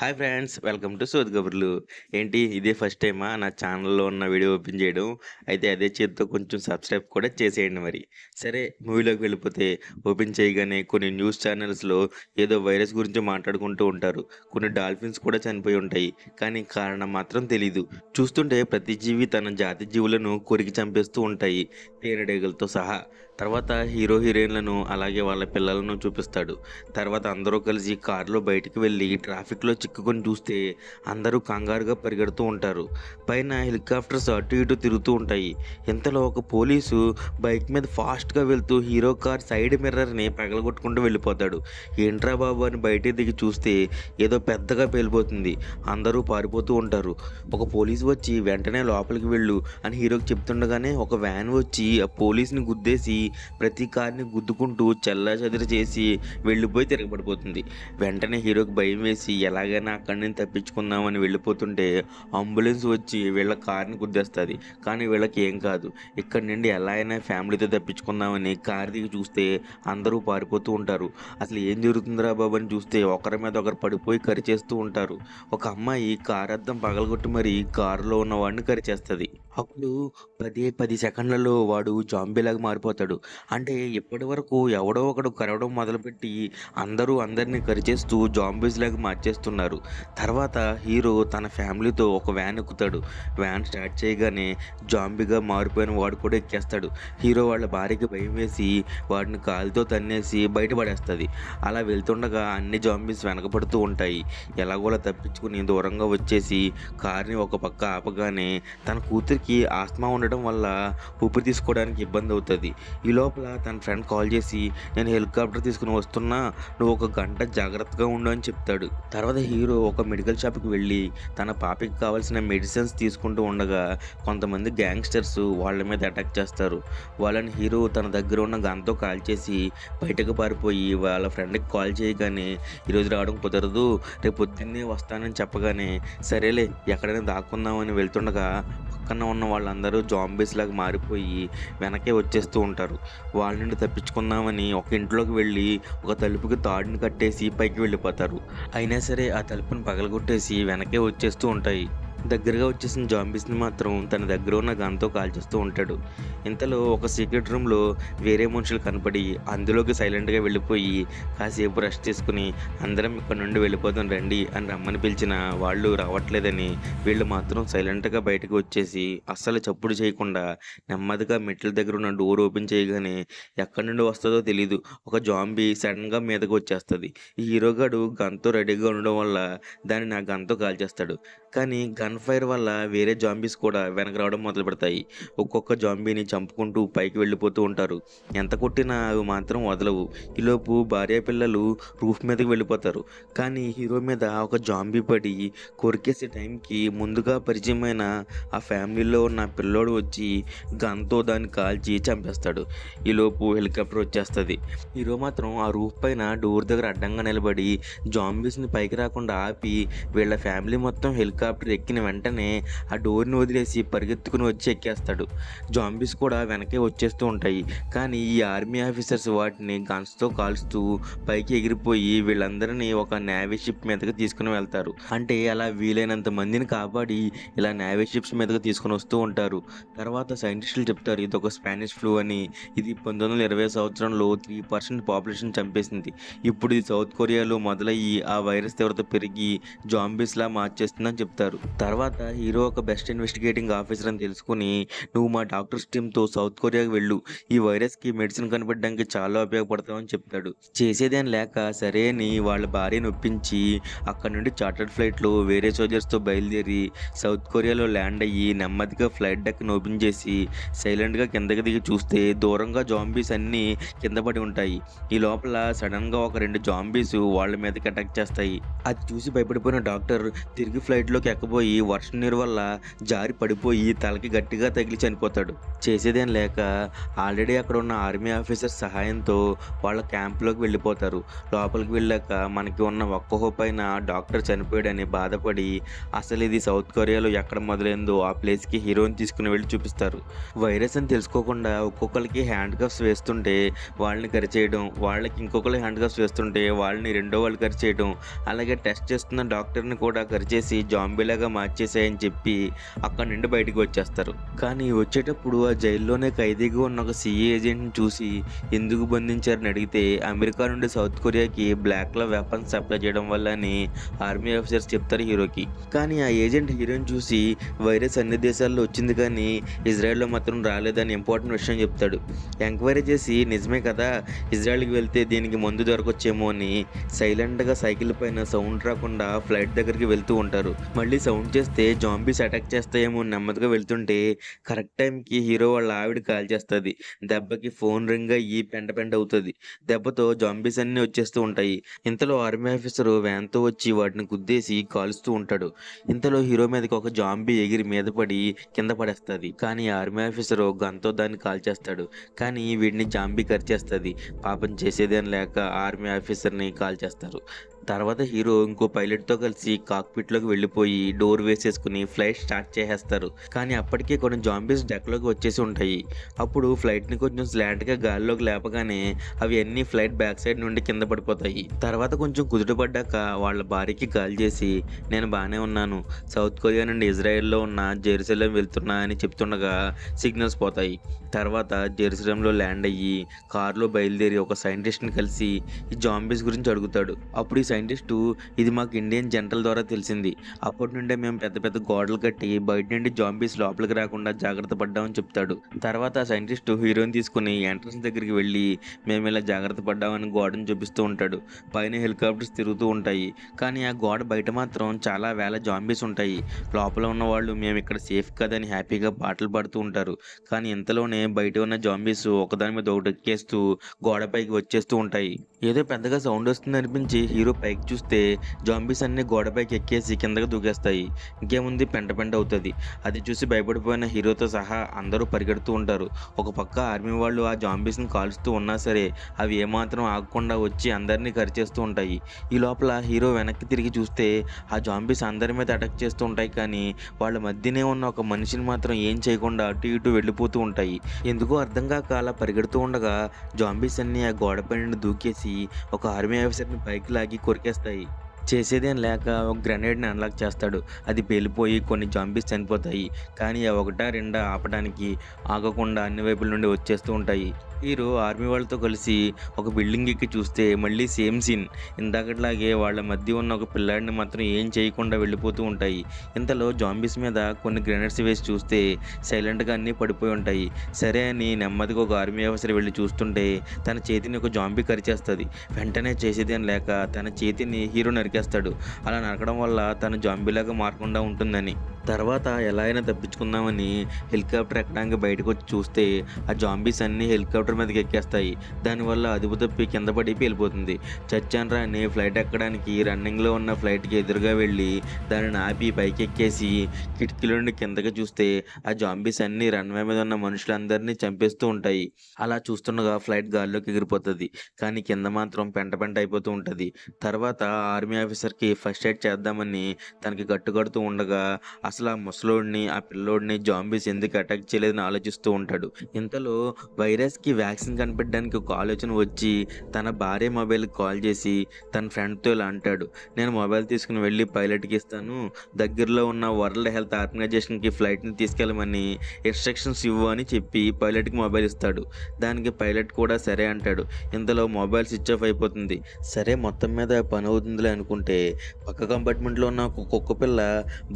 Hi friends welcome to సోద్ కబుర్లు ఏంటి ఇదే ఫస్ట్ టైమా? నా ఛానల్లో ఉన్న వీడియో ఓపెన్ చేయడం. అయితే అదే చేతితో కొంచెం సబ్స్క్రైబ్ కూడా చేసేయండి మరి. సరే మూవీలోకి వెళ్ళిపోతే ఓపెన్ చేయగానే కొన్ని న్యూస్ ఛానల్స్లో ఏదో వైరస్ గురించి మాట్లాడుకుంటూ ఉంటారు. కొన్ని డాల్ఫిన్స్ కూడా చనిపోయి ఉంటాయి. కానీ కారణం మాత్రం తెలీదు. చూస్తుంటే ప్రతి జీవి తన జాతి జీవులను కొరికి చంపేస్తూ ఉంటాయి. తేనెడేగలతో సహా. తర్వాత హీరో హీరోయిన్లను అలాగే వాళ్ళ పిల్లలను చూపిస్తాడు. తర్వాత అందరూ కలిసి కారులో బయటికి వెళ్ళి ట్రాఫిక్లో చిక్కుకొని చూస్తే అందరూ కంగారుగా పరిగెడుతూ ఉంటారు. పైన హెలికాప్టర్స్ అటు ఇటు తిరుగుతూ ఉంటాయి. ఇంతలో ఒక పోలీసు బైక్ మీద ఫాస్ట్గా వెళ్తూ హీరో కార్ సైడ్ మిర్రర్ని పగలగొట్టుకుంటూ వెళ్ళిపోతాడు. ఏంట్రా బాబు అని బయటికి దిగి చూస్తే ఏదో పెద్దగా పేలిపోతుంది. అందరూ పారిపోతూ ఉంటారు. ఒక పోలీసు వచ్చి వెంటనే లోపలికి వెళ్ళు అని హీరోకి చెప్తుండగానే ఒక వ్యాన్ వచ్చి ఆ పోలీస్ని గుద్దేసి ప్రతి కార్ని గుద్దుకుంటూ చెల్లా చెదిరి చేసి వెళ్ళిపోయి తిరగబడిపోతుంది. వెంటనే హీరోకి భయం వేసి ఎలాగైనా అక్కడి నుంచి తప్పించుకుందామని వెళ్ళిపోతుంటే అంబులెన్స్ వచ్చి వీళ్ళ కార్ని గుద్దేస్తుంది. కానీ వీళ్ళకి ఏం కాదు. ఇక్కడ నుండి ఎలా అయినా ఫ్యామిలీతో తప్పించుకుందామని కార్ దిగి చూస్తే అందరూ పారిపోతూ ఉంటారు. అసలు ఏం జరుగుతుందిరా బాబు అని చూస్తే ఒకరి మీద ఒకరు పడిపోయి కరిచేస్తూ ఉంటారు. ఒక అమ్మాయి కారు అద్దం పగలగొట్టి మరి కారులో ఉన్న వాడిని కరిచేస్తుంది అప్పుడు పదే పది సెకండ్లలో వాడు జాంబీలాగా మారిపోతాడు. అంటే ఇప్పటి వరకు ఎవడో ఒకడు కరవడం మొదలుపెట్టి అందరూ అందరినీ కరిచేస్తూ జాంబీస్ లాగా మార్చేస్తున్నారు. తర్వాత హీరో తన ఫ్యామిలీతో ఒక వ్యాన్ ఎక్కుతాడు. వ్యాన్ స్టార్ట్ చేయగానే జాంబీగా మారిపోయిన వాడు కూడా ఎక్కేస్తాడు. హీరో వాళ్ళ భార్యకి భయం వేసి వాడిని కాలుతో తన్నేసి బయటపడేస్తుంది. అలా వెళ్తుండగా అన్ని జాంబీస్ వెనకపడుతూ ఉంటాయి. ఎలాగోలా తప్పించుకుని దూరంగా వచ్చేసి కార్ని ఒక పక్క ఆపగానే తన కూతురికి ఆస్మా ఉండడం వల్ల ఊపిరి తీసుకోవడానికి ఇబ్బంది అవుతుంది. ఈ లోపల తన ఫ్రెండ్ కాల్ చేసి నేను హెలికాప్టర్ తీసుకుని వస్తున్నా నువ్వు ఒక గంట జాగ్రత్తగా ఉండు అని చెప్తాడు. తర్వాత హీరో ఒక మెడికల్ షాప్కి వెళ్ళి తన పాపకి కావాల్సిన మెడిసిన్స్ తీసుకుంటూ ఉండగా కొంతమంది గ్యాంగ్స్టర్స్ వాళ్ళ మీద అటాక్ చేస్తారు. వాళ్ళని హీరో తన దగ్గర ఉన్న గన్తో కాల్ చేసి బయటకు పారిపోయి వాళ్ళ ఫ్రెండ్కి కాల్ చేయగానే ఈరోజు రావడం కుదరదు రేపు పొద్దున్నే వస్తానని చెప్పగానే సరేలే ఎక్కడైనా దాక్కుందామని వెళ్తుండగా పక్కన ఉన్న వాళ్ళందరూ జాంబీస్ లాగా మారిపోయి వెనకే వచ్చేస్తూ ఉంటారు. వాళ్ళ నుండి తప్పించుకుందామని ఒక ఇంట్లోకి వెళ్ళి ఒక తలుపుకి తాడుని కట్టేసి పైకి వెళ్ళిపోతారు. అయినా సరే ఆ తలుపుని పగలగొట్టేసి వెనకే వచ్చేస్తూ ఉంటాయి. దగ్గరగా వచ్చేసిన జాంబీస్ని మాత్రం తన దగ్గర ఉన్న గన్తో కాల్చేస్తూ ఉంటాడు. ఇంతలో ఒక సీక్రెట్ రూమ్లో వేరే మనుషులు కనపడి అందులోకి సైలెంట్గా వెళ్ళిపోయి కాసేపు రెస్ట్ తీసుకుని అందరం ఇక్కడ నుండి వెళ్ళిపోదాం రండి అని రమ్మని పిలిచిన వాళ్ళు రావట్లేదని వీళ్ళు మాత్రం సైలెంట్గా బయటకు వచ్చేసి అస్సలు చప్పుడు చేయకుండా నెమ్మదిగా మెట్ల దగ్గర ఉన్న డోర్ ఓపెన్ చేయగానే ఎక్కడి నుండి వస్తుందో తెలియదు ఒక జాంబీ సడన్గా మీదకి వచ్చేస్తుంది. ఈ హీరోగాడు గన్తో రెడీగా ఉండడం వల్ల దాన్ని నా గన్తో కాల్చేస్తాడు. కానీ గన్ ఫైర్ వల్ల వేరే జాంబీస్ కూడా వెనక రావడం మొదలు పెడతాయి. ఒక్కొక్క జాంబీని చంపుకుంటూ పైకి వెళ్ళిపోతూ ఉంటారు. ఎంత కొట్టినా అవి మాత్రం వదలవు. ఈలోపు భార్య పిల్లలు రూఫ్ మీదకి వెళ్ళిపోతారు. కానీ హీరో మీద ఒక జాంబీ పడి కొరికేసే టైంకి ముందుగా పరిచయమైన ఆ ఫ్యామిలీలో ఉన్న పిల్లోడు వచ్చి గన్తో దాన్ని కాల్చి చంపేస్తాడు. ఈలోపు హెలికాప్టర్ వచ్చేస్తుంది. హీరో మాత్రం ఆ రూఫ్ పైన డోర్ దగ్గర అడ్డంగా నిలబడి జాంబీస్ని పైకి రాకుండా ఆపి వీళ్ళ ఫ్యామిలీ మొత్తం హెలికాప్టర్ ఎక్కిన వెంటనే ఆ డోర్ని వదిలేసి పరిగెత్తుకుని వచ్చి ఎక్కేస్తాడు. జాంబీస్ కూడా వెనకే వచ్చేస్తూ ఉంటాయి. కానీ ఈ ఆర్మీ ఆఫీసర్స్ వాటిని గన్స్తో కాల్స్తూ పైకి ఎగిరిపోయి వీళ్ళందరినీ ఒక నేవీ షిప్ మీదకి తీసుకుని వెళ్తారు. అంటే అలా వీలైనంత మందిని కాపాడి ఇలా నేవీ షిప్స్ మీదకి తీసుకుని వస్తూ ఉంటారు. తర్వాత సైంటిస్టులు చెప్తారు ఇది ఒక స్పానిష్ ఫ్లూ అని. ఇది పంతొమ్మిది వందల ఇరవై సంవత్సరంలో త్రీ పర్సెంట్ పాపులేషన్ చంపేసింది. ఇప్పుడు ఇది సౌత్ కొరియాలో మొదలయ్యి ఆ వైరస్ తీవ్రత పెరిగి జాంబీస్లా మార్చేస్తుందని చెప్తారు. తర్వాత హీరో ఒక బెస్ట్ ఇన్వెస్టిగేటింగ్ ఆఫీసర్ అని తెలుసుకుని నువ్వు మా డాక్టర్స్ టీంతో సౌత్ కొరియాకి వెళ్ళు. ఈ వైరస్కి మెడిసిన్ కనిపెట్టడానికి చాలా ఉపయోగపడతామని చెప్తాడు. చేసేదేం లేక సరే అని వాళ్ళ భార్యను ఒప్పించి అక్కడ నుండి చార్టర్డ్ ఫ్లైట్లో వేరే సోల్జర్స్తో బయలుదేరి సౌత్ కొరియాలో ల్యాండ్ అయ్యి నెమ్మదిగా ఫ్లైట్ డెక్ను ఓపెన్ చేసి సైలెంట్గా కిందకి దిగి చూస్తే దూరంగా జాంబీస్ అన్నీ కింద పడి ఉంటాయి. ఈ లోపల సడన్గా ఒక రెండు జాంబీస్ వాళ్ళ మీదకి అటాక్ చేస్తాయి. అది చూసి భయపడిపోయిన డాక్టర్ తిరిగి ఫ్లైట్లోకి ఎక్కబోయి వర్షం నీరు వల్ల జారి పడిపోయి తలకి గట్టిగా తగిలి చనిపోతాడు. చేసేదేం లేక ఆల్రెడీ అక్కడ ఉన్న ఆర్మీ ఆఫీసర్ సహాయంతో వాళ్ళ క్యాంప్లోకి వెళ్ళిపోతారు. లోపలికి వెళ్ళాక మనకి ఉన్న ఒక్క హోప్ అయిన డాక్టర్ చనిపోయాడని బాధపడి అసలు ఇది సౌత్ కొరియాలో ఎక్కడ మొదలైందో ఆ ప్లేస్కి హీరోని తీసుకుని వెళ్ళి చూపిస్తారు. వైరస్ అని తెలుసుకోకుండా ఒక్కొక్కరికి హ్యాండ్ కప్స్ వేస్తుంటే వాళ్ళని కరిచేయడం వాళ్ళకి ఇంకొకరు హ్యాండ్ కప్స్ వేస్తుంటే వాళ్ళని రెండో వాళ్ళు కరిచేయడం అలాగే టెస్ట్ చేస్తున్న డాక్టర్ని కూడా కరిచేసి జాంబీలాగా మార్చేసాయని చెప్పి అక్కడ నుండి బయటకు వచ్చేస్తారు. కానీ వచ్చేటప్పుడు ఆ జైల్లోనే ఖైదీగా ఉన్న ఒక సిఏ ఏజెంట్ని చూసి ఎందుకు బంధించారని అడిగితే అమెరికా నుండి సౌత్ కొరియాకి బ్లాక్లో వెపన్స్ సప్లై చేయడం వల్ల అని ఆర్మీ ఆఫీసర్స్ చెప్తారు హీరోకి. కానీ ఆ ఏజెంట్ హీరోని చూసి వైరస్ అన్ని దేశాల్లో వచ్చింది కానీ ఇజ్రాయెల్లో మాత్రం రాలేదని ఇంపార్టెంట్ విషయం చెప్తాడు. ఎంక్వైరీ చేసి నిజమే కదా ఇజ్రాయెల్కి వెళ్తే దీనికి మందు దొరకొచ్చేమో అని సైలెంట్గా సైకిల్ పైన సౌండ్ రాకుండా ఫ్లైట్ దగ్గరికి వెళ్తూ ఉంటారు. మళ్ళీ సౌండ్ చేస్తే జాంబీస్ అటాక్ చేస్తాయేమో నెమ్మదిగా వెళ్తుంటే కరెక్ట్ టైంకి హీరో వాళ్ళ ఆవిడ కాల్ చేస్తుంది. దెబ్బకి ఫోన్ రింగ్ అయ్యి పెంట పెంట అవుతుంది. దెబ్బతో జాంబీస్ అన్నీ వచ్చేస్తూ ఉంటాయి. ఇంతలో ఆర్మీ ఆఫీసర్ వ్యాన్తో వచ్చి వాటిని గుద్దేసి కాలుస్తూ ఉంటాడు. ఇంతలో హీరో మీదకి ఒక జాంబీ ఎగిరి మీద పడి కింద పడేస్తుంది. కానీ ఆర్మీ ఆఫీసర్ గన్తో దాన్ని కాల్ చేస్తాడు. కానీ వీడిని జాంబీ కరిచేస్తుంది పాపం చేసేదేం లేక ఆర్మీ ఆఫీసర్ని కాల్ చేస్తారు. తర్వాత హీరో ఇంకో పైలట్తో కలిసి కాక్పిట్లోకి వెళ్ళిపోయి డోర్ వేసేసుకుని ఫ్లైట్ స్టార్ట్ చేసేస్తారు. కానీ అప్పటికే కొన్ని జాంబీస్ డెక్లోకి వచ్చేసి ఉంటాయి. అప్పుడు ఫ్లైట్ని కొంచెం స్లాంట్గా గాల్లోకి లేపగానే అవి అన్ని ఫ్లైట్ బ్యాక్ సైడ్ నుండి కింద పడిపోతాయి. తర్వాత కొంచెం కుదుటపడ్డాక వాళ్ళ భార్యకి కాల్ చేసి నేను బాగానే ఉన్నాను. సౌత్ కొరియా నుండి ఇజ్రాయెల్లో ఉన్న జెరూసలేం వెళ్తున్నా అని చెప్తుండగా సిగ్నల్స్ పోతాయి. తర్వాత జెరూసలేంలో ల్యాండ్ అయ్యి కారులో బయలుదేరి ఒక సైంటిస్ట్ని కలిసి ఈ జాంబీస్ గురించి అడుగుతాడు. అప్పుడు ఈ సైంటిస్టు ఇది మాకు ఇండియన్ జనరల్ ద్వారా తెలిసింది. అప్పటి నుండే మేము పెద్ద పెద్ద గోడలు కట్టి బయట నుండి జాంబీస్ లోపలికి రాకుండా జాగ్రత్త పడ్డామని చెప్తాడు. తర్వాత ఆ సైంటిస్టు హీరోని తీసుకుని ఎంట్రన్స్ దగ్గరికి వెళ్ళి మేము ఇలా జాగ్రత్త పడ్డామని గోడను చూపిస్తూ ఉంటాడు. పైన హెలికాప్టర్స్ తిరుగుతూ ఉంటాయి. కానీ ఆ గోడ బయట మాత్రం చాలా వేల జాంబీస్ ఉంటాయి. లోపల ఉన్న వాళ్ళు మేము ఇక్కడ సేఫ్ కదని హ్యాపీగా పాటలు పాడుతూ ఉంటారు. కానీ ఇంతలోనే బయట ఉన్న జాంబీస్ ఒకదాని మీద ఒకటి ఎక్కేస్తూ గోడపైకి వచ్చేస్తూ ఉంటాయి. ఏదో పెద్దగా సౌండ్ వస్తుంది అనిపించి హీరో పైకి చూస్తే జాంబీస్ అన్ని గోడపైకి ఎక్కేసి కిందకి దూకేస్తాయి. ఇంకేముంది? పెంట పెంట అవుతుంది. అది చూసి భయపడిపోయిన హీరోతో సహా అందరూ పరిగెడుతూ ఉంటారు. ఒక పక్క ఆర్మీ వాళ్ళు ఆ జాంబీస్ని కాలుస్తూ ఉన్నా సరే అవి ఏమాత్రం ఆగకుండా వచ్చి అందరినీ కరిచేస్తూ ఉంటాయి. ఈ లోపల హీరో వెనక్కి తిరిగి చూస్తే ఆ జాంబీస్ అందరి మీద అటాక్ చేస్తూ ఉంటాయి కానీ వాళ్ళ మధ్యనే ఉన్న ఒక మనిషిని మాత్రం ఏం చేయకుండా అటు ఇటు వెళ్ళిపోతూ ఉంటాయి. ఎందుకో అర్థం కాక అలా పరిగెడుతూ ఉండగా జాంబీస్ అన్ని ఆ గోడపై నుండి దూకేసి ఒక ఆర్మీ ఆఫీసర్ని పైకి లాగి porque hasta ahí. చేసేదేం లేక ఒక గ్రెనేడ్ని అన్లాక్ చేస్తాడు. అది పేలిపోయి కొన్ని జాంబీస్ చనిపోతాయి. కానీ ఆ ఒకటా రెండా ఆపడానికి ఆగకుండా అన్ని వైపుల నుండి వచ్చేస్తూ ఉంటాయి. హీరో ఆర్మీ వాళ్ళతో కలిసి ఒక బిల్డింగ్ ఎక్కి చూస్తే మళ్ళీ సేమ్ సీన్ ఇందాకట్లాగే వాళ్ళ మధ్య ఉన్న ఒక పిల్లాడిని మాత్రం ఏం చేయకుండా వెళ్ళిపోతూ ఉంటాయి. ఇంతలో జాంబీస్ మీద కొన్ని గ్రెనేడ్స్ వేసి చూస్తే సైలెంట్గా అన్నీ పడిపోయి ఉంటాయి. సరే అని నెమ్మదిగా ఒక ఆర్మీ ఆఫీసర్ వెళ్ళి చూస్తుంటే తన చేతిని ఒక జాంబీ కరిచేస్తుంది. వెంటనే చేసేదేం లేక తన చేతిని హీరో నరికేస్తాడు అలా నరకడం వల్ల తన జాంబీలాగా మారకుండా ఉంటుందని. తర్వాత ఎలా అయినా తప్పించుకుందామని హెలికాప్టర్ ఎక్కడానికి బయటకు వచ్చి చూస్తే ఆ జాంబీస్ అన్నీ హెలికాప్టర్ మీదకి ఎక్కేస్తాయి. దానివల్ల అదుపు తప్పి కింద పడి వెళ్ళిపోతుంది. చచ్చాన్రా అని ఫ్లైట్ ఎక్కడానికి రన్నింగ్లో ఉన్న ఫ్లైట్కి ఎదురుగా వెళ్ళి దానిని ఆపి పైకి ఎక్కేసి కిటికీల నుండి కిందకి చూస్తే ఆ జాంబీస్ అన్నీ రన్వే మీద ఉన్న మనుషులందరినీ చంపేస్తూ ఉంటాయి. అలా చూస్తుండగా ఫ్లైట్ గాల్లోకి ఎగిరిపోతుంది. కానీ కింద మాత్రం పెంట పెంట అయిపోతూ ఉంటుంది. తర్వాత ఆర్మీ ఆఫీసర్కి ఫస్ట్ ఎయిడ్ చేద్దామని తనకి గట్టుకడుతూ ఉండగా అసలు ఆ ముసలోడిని ఆ పిల్లోడిని జాంబీస్ ఎందుకు అటాక్ చేయలేదని ఆలోచిస్తూ ఉంటాడు. ఇంతలో వైరస్కి వ్యాక్సిన్ కనిపెట్టడానికి ఒక ఆలోచన వచ్చి తన భార్య మొబైల్కి కాల్ చేసి తన ఫ్రెండ్తో ఇలా అంటాడు. నేను మొబైల్ తీసుకుని వెళ్ళి పైలట్కి ఇస్తాను. దగ్గరలో ఉన్న వరల్డ్ హెల్త్ ఆర్గనైజేషన్కి ఫ్లైట్ని తీసుకెళ్ళమని ఇన్స్ట్రక్షన్స్ ఇవ్వు అని చెప్పి పైలట్కి మొబైల్ ఇస్తాడు. దానికి పైలట్ కూడా సరే అంటాడు. ఇంతలో మొబైల్ స్విచ్ ఆఫ్ అయిపోతుంది. సరే మొత్తం మీద పని అవుతుందిలే అనుకుంటే పక్క కంపార్ట్మెంట్లో ఉన్న ఒక కుక్క పిల్ల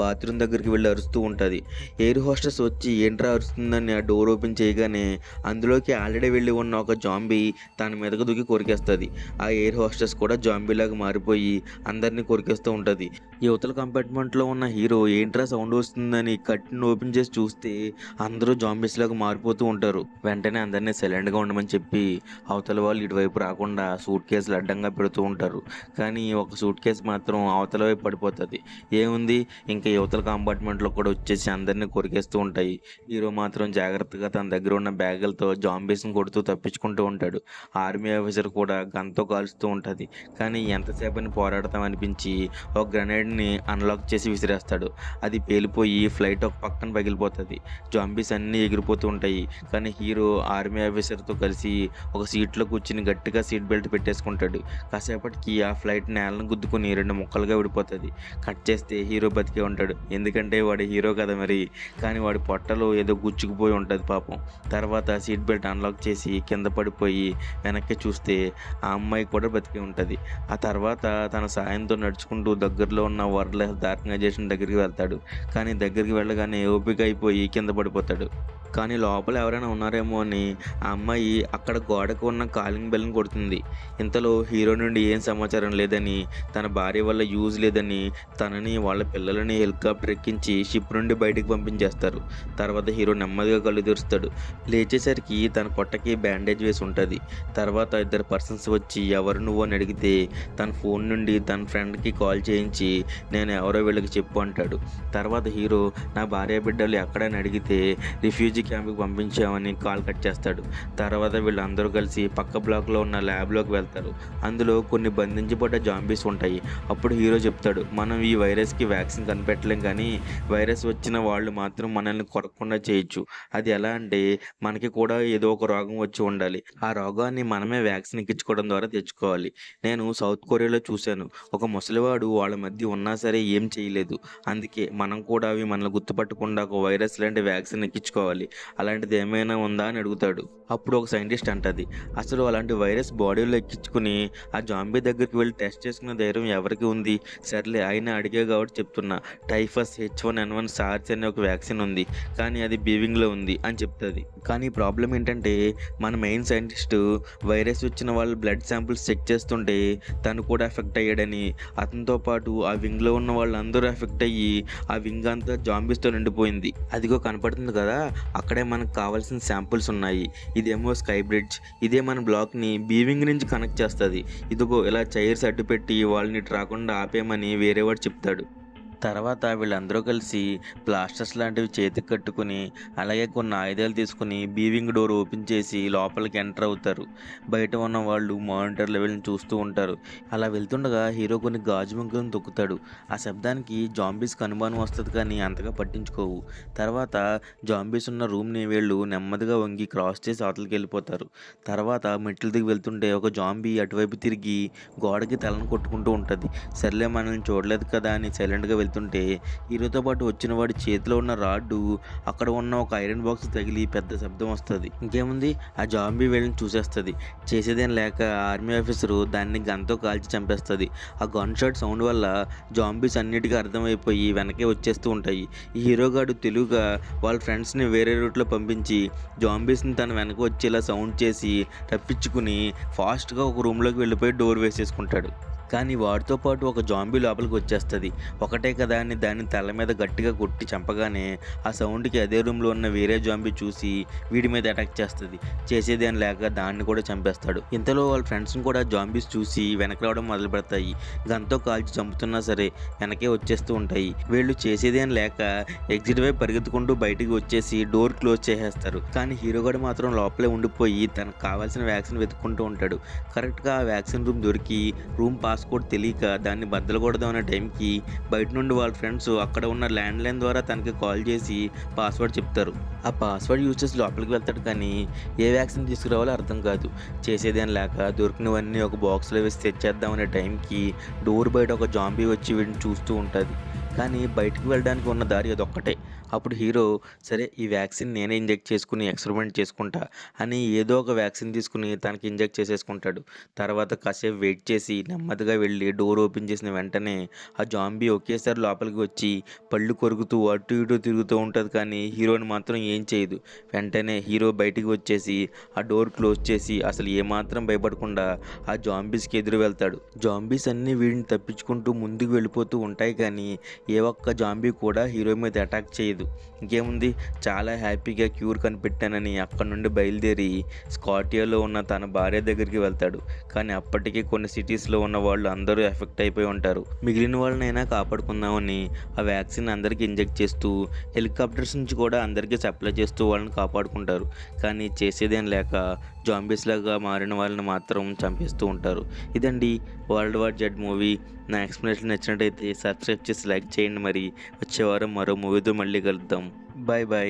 బాత్రూమ్ దగ్గరికి వెళ్ళి అరుస్తూ ఉంటుంది. ఎయిర్ హోస్టెస్ వచ్చి ఏంట్రా అరుస్తుందని ఆ డోర్ ఓపెన్ చేయగానే అందులోకి ఆల్రెడీ వెళ్ళి ఉన్న ఒక జాంబీ తన మీదకు దూకి కొరికేస్తుంది. ఆ ఎయిర్ హోస్టెస్ కూడా జాంబీలాగా మారిపోయి అందరినీ కొరికేస్తూ ఉంటుంది. యువతల కంపార్ట్మెంట్లో ఉన్న హీరో ఏంట్రా సౌండ్ వస్తుందని కట్టిని ఓపెన్ చేసి చూస్తే అందరూ జాంబీస్ లాగా మారిపోతూ ఉంటారు. వెంటనే అందరినీ సైలెంట్గా ఉండమని చెప్పి అవతల వాళ్ళు ఇటువైపు రాకుండా సూట్ కేసులు అడ్డంగా పెడుతూ ఉంటారు. కానీ ఒక సూట్ కేసు మాత్రం అవతల వైపు పడిపోతుంది. ఏముంది? ఇంకా యువతల కంపార్ట్మెంట్లో కూడా వచ్చేసి అందరినీ కొరికేస్తూ ఉంటాయి. హీరో మాత్రం జాగ్రత్తగా తన దగ్గర ఉన్న బ్యాగులతో జాంబీస్ని కొడుతూ తప్పించుకుంటూ ఉంటాడు. ఆర్మీ ఆఫీసర్ కూడా గన్తో కాల్చుతూ ఉంటుంది. కానీ ఎంతసేపని పోరాడతాం అనిపించి ఒక గ్రనేడ్ని అన్లాక్ చేసి విసిరేస్తాడు. అది పేలిపోయి ఫ్లైట్ ఒక పక్కన పగిలిపోతుంది. జాంబీస్ అన్నీ ఎగిరిపోతూ ఉంటాయి. కానీ హీరో ఆర్మీ ఆఫీసర్తో కలిసి ఒక సీట్లో కూర్చుని గట్టిగా సీట్ బెల్ట్ పెట్టేసుకుంటాడు. కాసేపటికి ఆ ఫ్లైట్ నేలను గుద్దు గుద్దుకుని రెండు ముక్కలుగా విడిపోతుంది. కట్ చేస్తే హీరో బతికే ఉంటాడు. ఎందుకంటే వాడు హీరో కదా మరి. కానీ వాడి పొట్టలో ఏదో గుచ్చుకుపోయి ఉంటుంది పాపం. తర్వాత సీట్ బెల్ట్ అన్లాక్ చేసి కింద పడిపోయి వెనక్కి చూస్తే ఆ అమ్మాయి కూడా బతికి ఉంటుంది. ఆ తర్వాత తన సాయంతో నడుచుకుంటూ దగ్గరలో ఉన్న వరల్డ్ హెల్త్ ఆర్గనైజేషన్ దగ్గరికి వెళ్తాడు. కానీ దగ్గరికి వెళ్ళగానే ఓపిక అయిపోయి కింద పడిపోతాడు. కానీ లోపల ఎవరైనా ఉన్నారేమో అని ఆ అమ్మాయి అక్కడ గోడకు ఉన్న కాలింగ్ బెల్ని కొడుతుంది. ఇంతలో హీరో నుండి ఏం సమాచారం లేదని తన తన భార్య వల్ల యూజ్ లేదని తనని వాళ్ళ పిల్లలని హెలికాప్టర్ ఎక్కించి షిప్ నుండి బయటికి పంపించేస్తారు. తర్వాత హీరో నెమ్మదిగా కళ్ళు తెరుస్తాడు. లేచేసరికి తన పొట్టకి బ్యాండేజ్ వేసి ఉంటుంది. తర్వాత ఇద్దరు పర్సన్స్ వచ్చి ఎవరు నువ్వు అని అడిగితే తన ఫోన్ నుండి తన ఫ్రెండ్కి కాల్ చేయించి నేను ఎవరో వీళ్ళకి చెప్పు అంటాడు. తర్వాత హీరో నా భార్య బిడ్డలు ఎక్కడని అడిగితే రిఫ్యూజీ క్యాంప్కి పంపించామని కాల్ కట్ చేస్తాడు. తర్వాత వీళ్ళందరూ కలిసి పక్క బ్లాక్లో ఉన్న ల్యాబ్లోకి వెళ్తారు. అందులో కొన్ని బంధించబడ్డ జాంబీస్ ఉంటాయి. అప్పుడు హీరో చెప్తాడు మనం ఈ వైరస్కి వ్యాక్సిన్ కనిపెట్టలేం కానీ వైరస్ వచ్చిన వాళ్ళు మాత్రం మనల్ని కొరకుండా చేయొచ్చు. అది ఎలా అంటే మనకి కూడా ఏదో ఒక రోగం వచ్చి ఉండాలి. ఆ రోగాన్ని మనమే వ్యాక్సిన్ ఎక్కించుకోవడం ద్వారా తెచ్చుకోవాలి. నేను సౌత్ కొరియాలో చూశాను. ఒక ముసలివాడు వాళ్ళ మధ్య ఉన్నా సరే ఏం చేయలేదు. అందుకే మనం కూడా అవి మనల్ని గుర్తుపట్టకుండా ఒక వైరస్ లాంటి వ్యాక్సిన్ ఎక్కించుకోవాలి అలాంటిది ఏమైనా ఉందా అని అడుగుతాడు. అప్పుడు ఒక సైంటిస్ట్ అంటది అసలు అలాంటి వైరస్ బాడీలో ఎక్కించుకుని ఆ జాంబీ దగ్గరికి వెళ్ళి టెస్ట్ చేసుకున్న ధైర్యం ఎవరికి ఉంది? సర్లే ఆయన అడిగే కాబట్టి చెప్తున్నా. Typhus H one N one SARS అనే ఒక వ్యాక్సిన్ ఉంది. కానీ అది బీవింగ్లో ఉంది అని చెప్తుంది. కానీ ప్రాబ్లం ఏంటంటే మన మెయిన్ సైంటిస్ట్ వైరస్ వచ్చిన వాళ్ళ బ్లడ్ శాంపిల్స్ చెక్ చేస్తుంటే తను కూడా ఎఫెక్ట్ అయ్యాడని. అతనితో పాటు ఆ వింగ్లో ఉన్న వాళ్ళందరూ ఎఫెక్ట్ అయ్యి ఆ వింగ్ అంతా జాంబీస్తో నిండిపోయింది. అదిగో కనపడుతుంది కదా అక్కడే మనకు కావాల్సిన శాంపుల్స్ ఉన్నాయి. ఇదేమో స్కై బ్రిడ్జ్. ఇదే మన బ్లాక్ని బీవింగ్ నుంచి కనెక్ట్ చేస్తుంది. ఇదిగో ఇలా చైర్స్ అడ్డు పెట్టి వాళ్ళని ఇటు రాకుండా ఆపేయమని వేరేవాడు చెప్తాడు. తర్వాత వీళ్ళందరూ కలిసి ప్లాస్టర్స్ లాంటివి చేతికి కట్టుకుని అలాగే కొన్ని ఆయుధాలు తీసుకుని బీవింగ్ డోర్ ఓపెన్ చేసి లోపలికి ఎంటర్ అవుతారు. బయట ఉన్న వాళ్ళు మానిటర్ లెవెల్ని చూస్తూ ఉంటారు. అలా వెళ్తుండగా హీరో కొన్ని గాజు ముగ్గులను తొక్కుతాడు. ఆ శబ్దానికి జాంబీస్ కనుమానం వస్తుంది కానీ అంతగా పట్టించుకోవు. తర్వాత జాంబీస్ ఉన్న రూమ్ని వీళ్ళు నెమ్మదిగా వంగి క్రాస్ చేసి అవతలకి వెళ్ళిపోతారు. తర్వాత మెట్ల దిగి వెళ్తుంటే ఒక జాంబీ అటువైపు తిరిగి గోడకి తలను కొట్టుకుంటూ ఉంటుంది. సర్లే మనల్ని చూడలేదు కదా అని సైలెంట్గా వెళ్తుంటే హీరోతో పాటు వచ్చిన వాడి చేతిలో ఉన్న రాడ్డు అక్కడ ఉన్న ఒక ఐరన్ బాక్స్ తగిలి పెద్ద శబ్దం వస్తుంది. ఇంకేముంది? ఆ జాంబీ వీళ్ళని చూసేస్తుంది. చేసేదేం లేక ఆర్మీ ఆఫీసరు దాన్ని గన్తో కాల్చి చంపేస్తుంది. ఆ గన్ షాట్ సౌండ్ వల్ల జాంబీస్ అన్నిటికీ అర్థమైపోయి వెనకే వచ్చేస్తూ ఉంటాయి. ఈ హీరోగాడు తెలుగుగా వాళ్ళ ఫ్రెండ్స్ని వేరే రూట్లో పంపించి జాంబీస్ని తన వెనక వచ్చేలా సౌండ్ చేసి తప్పించుకుని ఫాస్ట్గా ఒక రూమ్లోకి వెళ్ళిపోయి డోర్ వేసేసుకుంటాడు. కానీ వాడితో పాటు ఒక జాంబీ లోపలికి వచ్చేస్తుంది. ఒకటే కదా అని దాన్ని తల మీద గట్టిగా కొట్టి చంపగానే ఆ సౌండ్కి అదే రూమ్లో ఉన్న వేరే జాంబీ చూసి వీడి మీద అటాక్ చేస్తుంది. చేసేదేం లేక దాన్ని కూడా చంపేస్తాడు. ఇంతలో వాళ్ళ ఫ్రెండ్స్ని కూడా జాంబీస్ చూసి వెనక రావడం మొదలు పెడతాయి. గంతో కాల్చి చంపుతున్నా సరే వెనకే వచ్చేస్తూ ఉంటాయి. వీళ్ళు చేసేదేం లేక ఎగ్జిట్ వైపు పరిగెత్తుకుంటూ బయటికి వచ్చేసి డోర్ క్లోజ్ చేసేస్తారు. కానీ హీరోగాడు మాత్రం లోపలే ఉండిపోయి తనకు కావాల్సిన వ్యాక్సిన్ వెతుక్కుంటూ ఉంటాడు. కరెక్ట్గా ఆ వ్యాక్సిన్ రూమ్ దొరికి రూమ్ పాస్ పాస్కోడ్ తెలియక దాన్ని బద్దలకూడదు అనే టైంకి బయట నుండి వాళ్ళ ఫ్రెండ్స్ అక్కడ ఉన్న ల్యాండ్ లైన్ ద్వారా తనకి కాల్ చేసి పాస్వర్డ్ చెప్తారు. ఆ పాస్వర్డ్ యూజ్ చేసి లోపలికి వెళ్తాడు కానీ ఏ వ్యాక్సిన్ తీసుకురావాలో అర్థం కాదు. చేసేదేం లేక దొరికినవన్నీ ఒక బాక్స్లో వేసి తెచ్చేద్దాం అనే టైంకి డోర్ బయట ఒక జాంబీ వచ్చి వీడిని చూస్తూ ఉంటుంది. కానీ బయటికి వెళ్ళడానికి ఉన్న దారి అదొక్కటే. అప్పుడు హీరో సరే ఈ వ్యాక్సిన్ నేనే ఇంజెక్ట్ చేసుకుని ఎక్స్పెరిమెంట్ చేసుకుంటా అని ఏదో ఒక వ్యాక్సిన్ తీసుకుని తనకి ఇంజెక్ట్ చేసేసుకుంటాడు. తర్వాత కాసేపు వెయిట్ చేసి నెమ్మదిగా వెళ్ళి డోర్ ఓపెన్ చేసిన వెంటనే ఆ జాంబీ ఒకేసారి లోపలికి వచ్చి పళ్ళు కొరుకుతూ అటు ఇటు తిరుగుతూ ఉంటుంది కానీ హీరోని మాత్రం ఏం చేయదు. వెంటనే హీరో బయటికి వచ్చేసి ఆ డోర్ క్లోజ్ చేసి అసలు ఏమాత్రం భయపడకుండా ఆ జాంబీస్కి ఎదురు వెళ్తాడు. జాంబీస్ అన్నీ వీడిని తప్పించుకుంటూ ముందుకు వెళ్ళిపోతూ ఉంటాయి కానీ ఏ ఒక్క జాంబీ కూడా హీరో మీద అటాక్ చేయదు. ఇంకేముంది? చాలా హ్యాపీగా క్యూర్ కనిపెట్టానని అక్కడ నుండి బయలుదేరి స్కాటియాలో ఉన్న తన భార్య దగ్గరికి వెళ్తాడు. కానీ అప్పటికే కొన్ని సిటీస్లో ఉన్న వాళ్ళు అందరూ ఎఫెక్ట్ అయిపోయి ఉంటారు. మిగిలిన వాళ్ళనైనా కాపాడుకుందామని ఆ వ్యాక్సిన్ అందరికీ ఇంజెక్ట్ చేస్తూ హెలికాప్టర్స్ నుంచి కూడా అందరికీ సప్లై చేస్తూ వాళ్ళని కాపాడుకుంటారు. కానీ చేసేదేం లేక జాంబీస్లాగా మారిన వాళ్ళని మాత్రం చంపేస్తూ ఉంటారు. ఇదండి వరల్డ్ వార్ జెడ్ మూవీ. నా ఎక్స్ప్లెనేషన్ నచ్చినట్టయితే సబ్స్క్రైబ్ చేసి లైక్ చేయండి మరి. వచ్చే వారం మరో మూవీతో మళ్ళీ కలుద్దాం. Bye bye